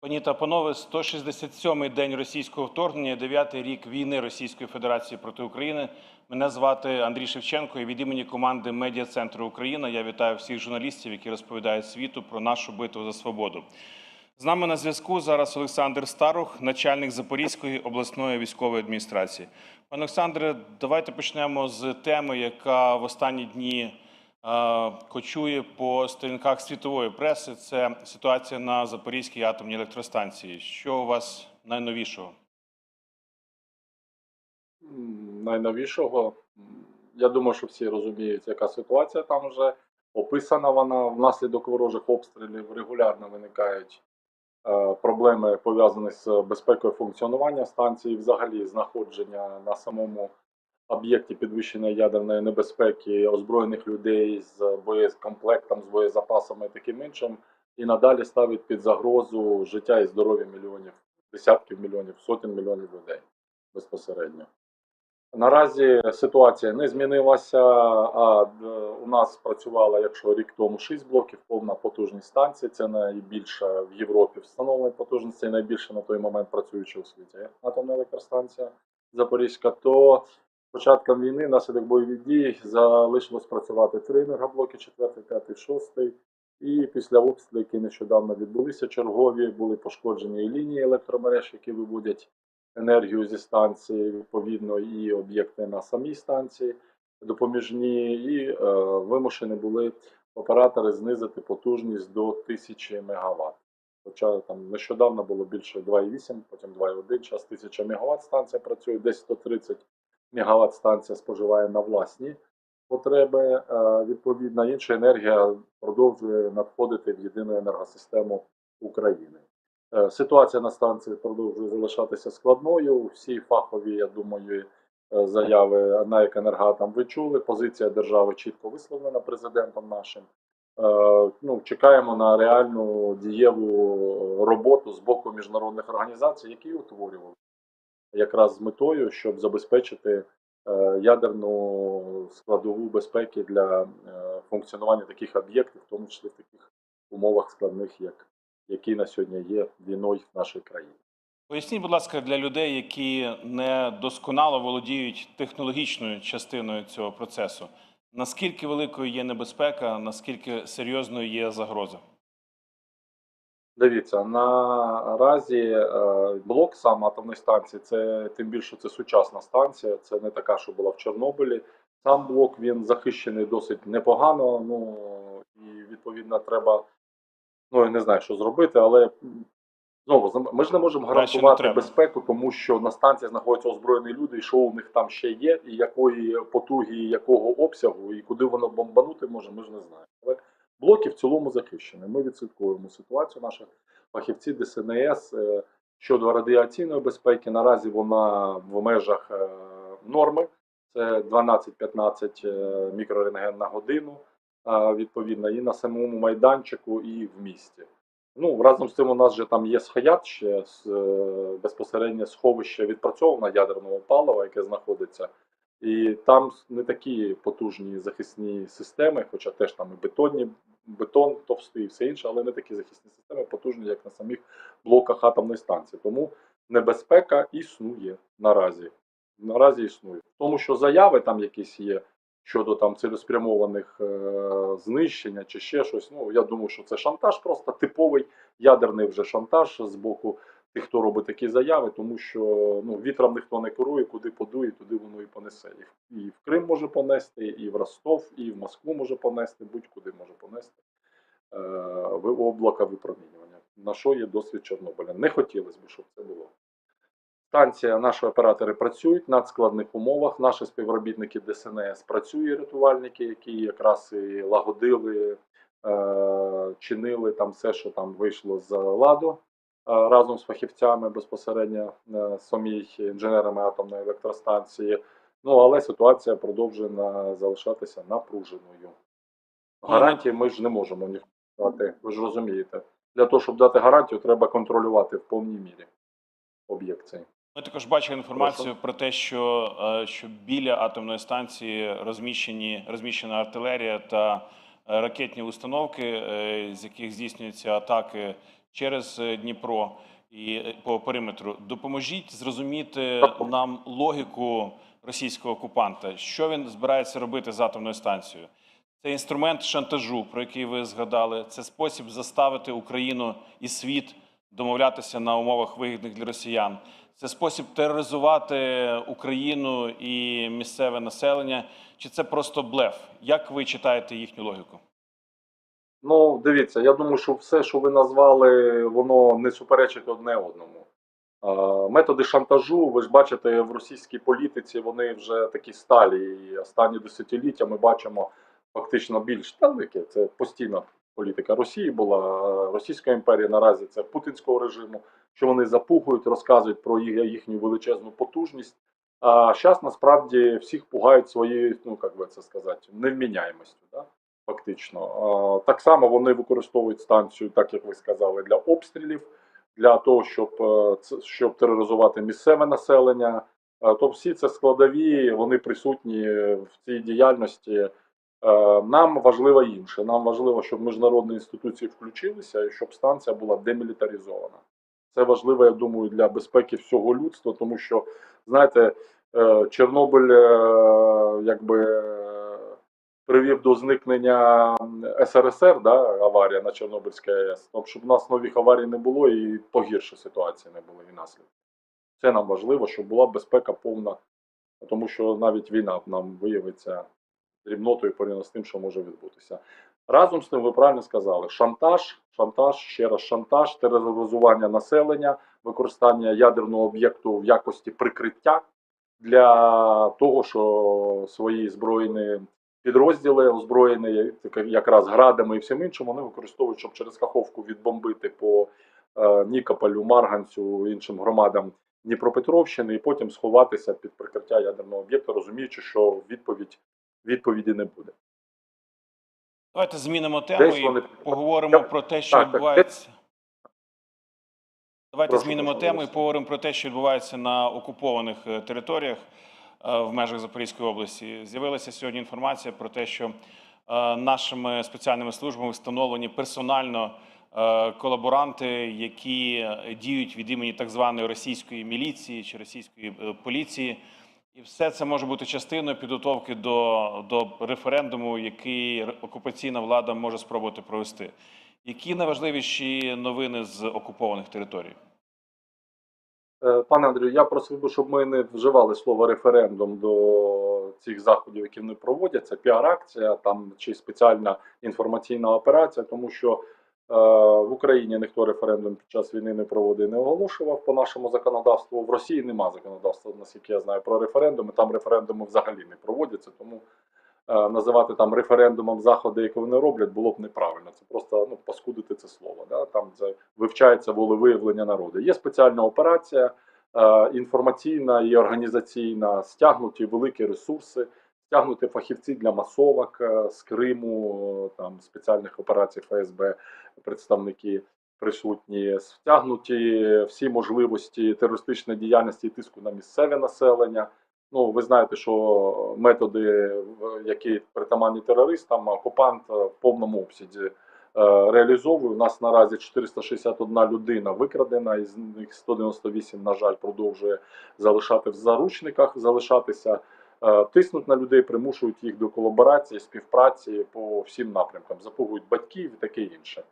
Пані та панове, 167-й день російського вторгнення, 9-й рік війни Російської Федерації проти України. Мене звати Андрій Шевченко і від імені команди Медіа Центру Україна я вітаю всіх журналістів, які розповідають світу про нашу битву за свободу. З нами на зв'язку зараз Олександр Старух, начальник Запорізької обласної військової адміністрації. Пане Олександре, давайте почнемо з теми, яка в останні дні кочує по сторінках світової преси. Це ситуація на Запорізькій атомній електростанції. Що у вас найновішого? Найновішого. Я думаю, що всі розуміють, яка ситуація там вже описана вона. Внаслідок ворожих обстрілів регулярно виникають е, проблеми пов'язані з безпекою функціонування станції, взагалі знаходження на самому об'єкті підвищеної ядерної небезпеки озброєних людей з боєкомплектом, з боєзапасами і таким іншим, і надалі ставить під загрозу життя і здоров'я мільйонів, десятків мільйонів, сотень мільйонів людей безпосередньо. Наразі ситуація не змінилася. А у нас працювала, якщо рік тому 6 блоків, повна потужність станції. Це найбільша в Європі встановлена потужність, і найбільша на той момент працююча у світі атомна електростанція Запорізька. То початком війни, внаслідок бойових дій, залишилось працювати три енергоблоки: 4, 5, 6. І після обстрілів, які нещодавно відбулися, чергові були пошкоджені і лінії електромереж, які виводять енергію зі станції, відповідно, і об'єкти на самій станції допоміжні, і е, вимушені були оператори знизити потужність до 1000 МВт. Хоча там нещодавно було більше 2,8, потім 2,1, зараз 1000 МВт станція працює, десь 130 МВт станція споживає на власні потреби. Е, відповідно, інша енергія продовжує надходити в єдину енергосистему України. Е, Ситуація на станції продовжує залишатися складною. Всі фахові, я думаю, е, заяви НАЕК «Енергоатом» ви чули. Позиція держави чітко висловлена президентом нашим. Ну, чекаємо на реальну дієву роботу з боку міжнародних організацій, які утворювали якраз з метою, щоб забезпечити е, ядерну складову безпеки для е, функціонування таких об'єктів, в тому числі в таких умовах складних, як які на сьогодні є війною в нашій країні. Поясніть, будь ласка, для людей, які не досконало володіють технологічною частиною цього процесу, наскільки великою є небезпека, наскільки серйозною є загроза? Дивіться, наразі е, блок сам атомної станції, це тим більше це сучасна станція, це не така, що була в Чорнобилі. Сам блок він захищений досить непогано. Ну і відповідно треба. Ну я не знаю, що зробити, але знову ми ж не можемо Краще не гарантувати безпеку, тому що на станції знаходяться озброєні люди, і що у них там ще є, і якої потуги, і якого обсягу, і куди воно бомбанути може, ми ж не знаємо. Блоки в цілому захищені. Ми відслідковуємо ситуацію. Наші фахівці ДСНС е, щодо радіаційної безпеки. Наразі вона в межах е, норми. Це 12-15 е, мікрорентген на годину, відповідно, і на самому майданчику, і в місті. Ну, разом з тим, у нас же там є схаят ще з, безпосередньо сховище відпрацьованого ядерного палива, яке знаходиться. І там не такі потужні захисні системи, хоча теж там і бетонні, бетон товстий і все інше, але не такі захисні системи потужні, як на самих блоках атомної станції. Тому небезпека існує наразі. Наразі існує. Тому що заяви там якісь є щодо там цілеспрямованих е, знищення чи ще щось. Ну я думаю, що це шантаж, просто типовий ядерний вже шантаж з боку хто робить такі заяви, тому що ну, вітром ніхто не керує, куди подує, туди воно і понесе. І в, Крим може понести, і в Ростов, і в Москву може понести, будь-куди може понести е, в облака випромінювання. На що є досвід Чорнобиля. Не хотілося б, щоб це було. Станція, наші оператори працюють в надскладних умовах. Наші співробітники ДСНС працюють, рятувальники, які якраз і лагодили, е, чинили там все, що там вийшло з ладу разом з фахівцями безпосередньо е, самій інженерами атомної електростанції. Ну але ситуація продовжує залишатися напруженою. Гарантії ми ж не можемо ніхто дати, ви ж розумієте. Для того, щоб дати гарантію, треба контролювати в повній мірі об'єкт цей. Ми також бачили інформацію про те, що, е, що біля атомної станції розміщені розміщена артилерія та е, ракетні установки, е, з яких здійснюються атаки через е, Дніпро і е, по периметру. Допоможіть зрозуміти нам логіку російського окупанта, що він збирається робити з атомною станцією. Це інструмент шантажу, про який ви згадали. Це спосіб заставити Україну і світ домовлятися на умовах вигідних для росіян. Це спосіб тероризувати Україну і місцеве населення. Чи це просто блеф? Як ви читаєте їхню логіку? Ну, дивіться, я думаю, що все, що ви назвали, воно не суперечить одне одному. Методи шантажу, ви ж бачите, в російській політиці вони вже такі сталі. І останні десятиліття ми бачимо фактично більш велике. Це постійна політика Росії була, Російська імперія наразі це путінського режиму, що вони запугують, розказують про їхню величезну потужність. А зараз насправді всіх пугають своєю, ну як би це сказати, невміняємостю. Да? Фактично. Так само вони використовують станцію, так як ви сказали, для обстрілів, для того, щоб, е, щоб тероризувати місцеве населення. Тобто всі це складові, вони присутні в цій діяльності. Е, Нам важливо інше. Нам важливо, щоб міжнародні інституції включилися і щоб станція була демілітаризована. Це важливо, я думаю, для безпеки всього людства, тому що, знаєте, Чорнобиль якби привів до зникнення СРСР, да, аварія на Чорнобильській АЕС. Тобто, щоб у нас нових аварій не було і погірше ситуації не було і наслідки. Це нам важливо, щоб була безпека повна, тому що навіть війна нам виявиться дрібнотою порівняно з тим, що може відбутися. Разом з тим, ви правильно сказали, шантаж, шантаж, ще раз шантаж, тероризування населення, використання ядерного об'єкту в якості прикриття для того, що свої збройні підрозділи озброєні якраз градами і всім іншим, вони використовують, щоб через Каховку відбомбити по е, Нікополю, Марганцю, іншим громадам Дніпропетровщини, і потім сховатися під прикриття ядерного об'єкту, розуміючи, що відповідь відповіді не буде. Давайте змінимо тему Десь і вони- поговоримо Так, про те, що так, так. відбувається. Давайте Прошу, змінимо тему і поговоримо про те, що відбувається на окупованих е, територіях в межах Запорізької області. З'явилася сьогодні інформація про те, що е, нашими спеціальними службами встановлені персонально е, колаборанти, які е, діють від імені так званої російської міліції чи російської е, поліції. І все це може бути частиною підготовки до, до референдуму, який окупаційна влада може спробувати провести. Які найважливіші новини з окупованих територій? Е, Пане Андрію, я просив би, щоб ми не вживали слово референдум до цих заходів, які вони проводять. Це піар-акція там чи спеціальна інформаційна операція, тому що е, в Україні ніхто референдум під час війни не проводив, не оголошував по нашому законодавству. В Росії нема законодавства, наскільки я знаю, про референдуми. Там референдуми взагалі не проводяться, тому називати там референдумом заходи, які вони роблять, було б неправильно. Це просто ну, паскудити це слово. Да? Там це вивчається волевиявлення народу. Є спеціальна операція е, інформаційна і організаційна, стягнуті великі ресурси, стягнуті фахівці для масовок е, з Криму, там спеціальних операцій ФСБ, представники присутні, стягнуті всі можливості терористичної діяльності і тиску на місцеве населення. Ну, ви знаєте, що методи, які притаманні терористам, окупант е, в повному обсязі е, реалізовує. У нас наразі 461 людина викрадена, із них 198, на жаль, продовжує залишати в заручниках, залишатися. Е, Тиснуть на людей, примушують їх до колаборації, співпраці по всім напрямкам, запугують батьків і таке інше.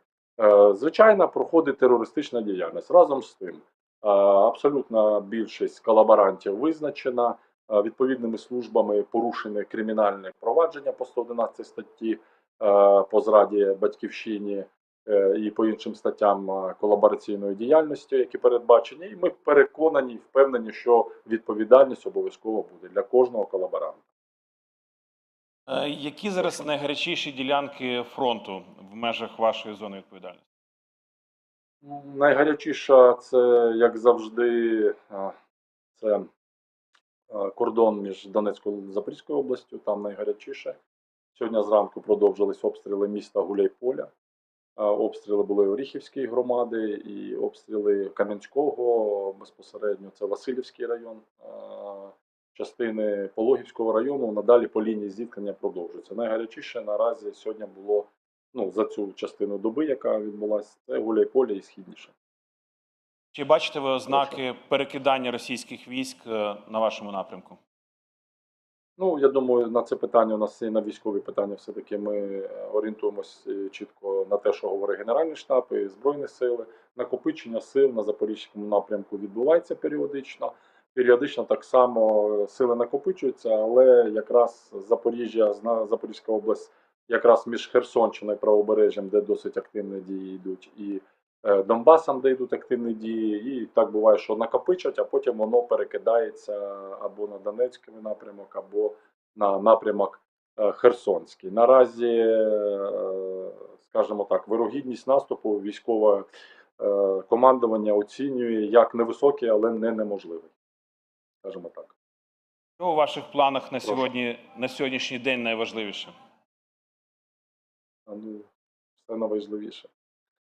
Звичайно, проходить терористична діяльність. Разом з тим, абсолютна більшість колаборантів визначена відповідними службами порушені кримінальне провадження по 111 статті е, по зраді батьківщині е, і по іншим статтям е, колабораційної діяльності, які передбачені. І ми переконані і впевнені, що відповідальність обов'язково буде для кожного колаборанта. Е, Які зараз найгарячіші ділянки фронту в межах вашої зони відповідальності? Найгарячіша це, як завжди, е, це е, кордон між Донецькою і Запорізькою областю, там найгарячіше. Сьогодні зранку продовжились обстріли міста Гуляйполя. Е, Обстріли були Оріхівської громади і обстріли Кам'янського безпосередньо. Це Васильівський район. Е, частини Пологівського району надалі по лінії зіткнення продовжується. Найгарячіше наразі сьогодні було ну, за цю частину доби, яка відбулася, це Гуляйполе і східніше. Чи бачите ви ознаки перекидання російських військ е, на вашому напрямку? Ну, я думаю, на це питання у нас і на військові питання все-таки ми е, орієнтуємось е, чітко на те, що говорить Генеральний штаб і Збройні сили. Накопичення сил на запорізькому напрямку відбувається періодично. Періодично так само сили накопичуються, але якраз Запоріжжя, Запорізька область, якраз між Херсонщиною і правобережжям, де досить активні дії йдуть, і Донбасом, де йдуть активні дії, і так буває, що накопичать, а потім воно перекидається або на Донецький напрямок, або на напрямок е, Херсонський. Наразі, е, скажімо так, вирогідність наступу військове е, командування оцінює як невисокий, але не неможливий. Скажімо так. Що у ваших планах на сьогодні на сьогоднішній день найважливіше? Ну, це найважливіше.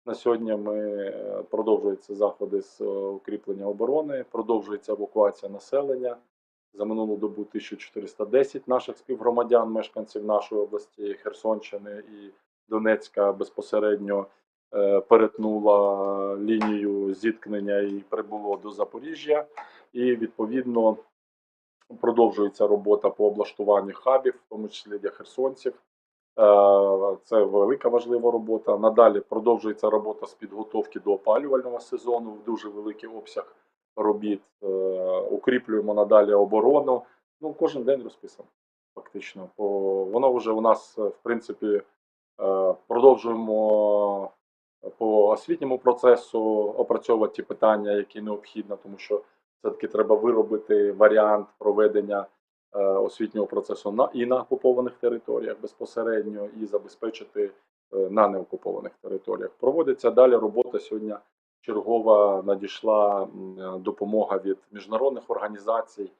На сьогодні ми е, продовжуються заходи з е, укріплення оборони, продовжується евакуація населення. За минулу добу 1410 наших співгромадян, мешканців нашої області, Херсонщини і Донецька безпосередньо е, перетнула лінію зіткнення і прибуло до Запоріжжя. І відповідно продовжується робота по облаштуванню хабів, в тому числі для херсонців. Е, Це велика важлива робота. Надалі продовжується робота з підготовки до опалювального сезону в дуже великий обсяг робіт. Е, Укріплюємо надалі оборону. Ну, кожен день розписано, фактично. Воно вже у нас, е, в принципі, продовжуємо по освітньому процесу опрацьовувати ті питання, які необхідно, тому що все-таки треба виробити варіант проведення освітнього процесу на і на окупованих територіях безпосередньо, і забезпечити е, на неокупованих територіях. Проводиться далі робота сьогодні. Чергова надійшла е, допомога від міжнародних організацій,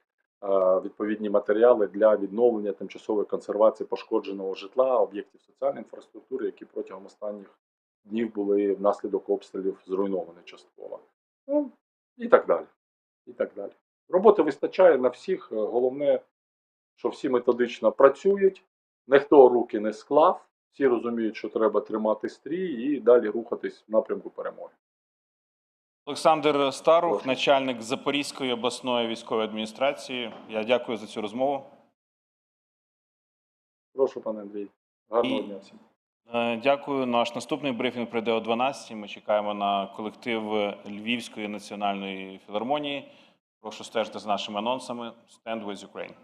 е, відповідні матеріали для відновлення тимчасової консервації пошкодженого житла, об'єктів соціальної інфраструктури, які протягом останніх днів були внаслідок обстрілів зруйновані частково. Ну і так далі. І так далі. Роботи вистачає на всіх. Е, Головне, що всі методично працюють, ніхто руки не склав, всі розуміють, що треба тримати стрій і далі рухатись в напрямку перемоги. Олександр Старух, Прошу. начальник Запорізької обласної військової адміністрації. Я дякую за цю розмову. Прошу, пане Андрій. Гарного І- дня всім. Е, Дякую. Наш наступний брифінг прийде о 12. Ми чекаємо на колектив Львівської національної філармонії. Прошу стежити за нашими анонсами. Stand with Ukraine.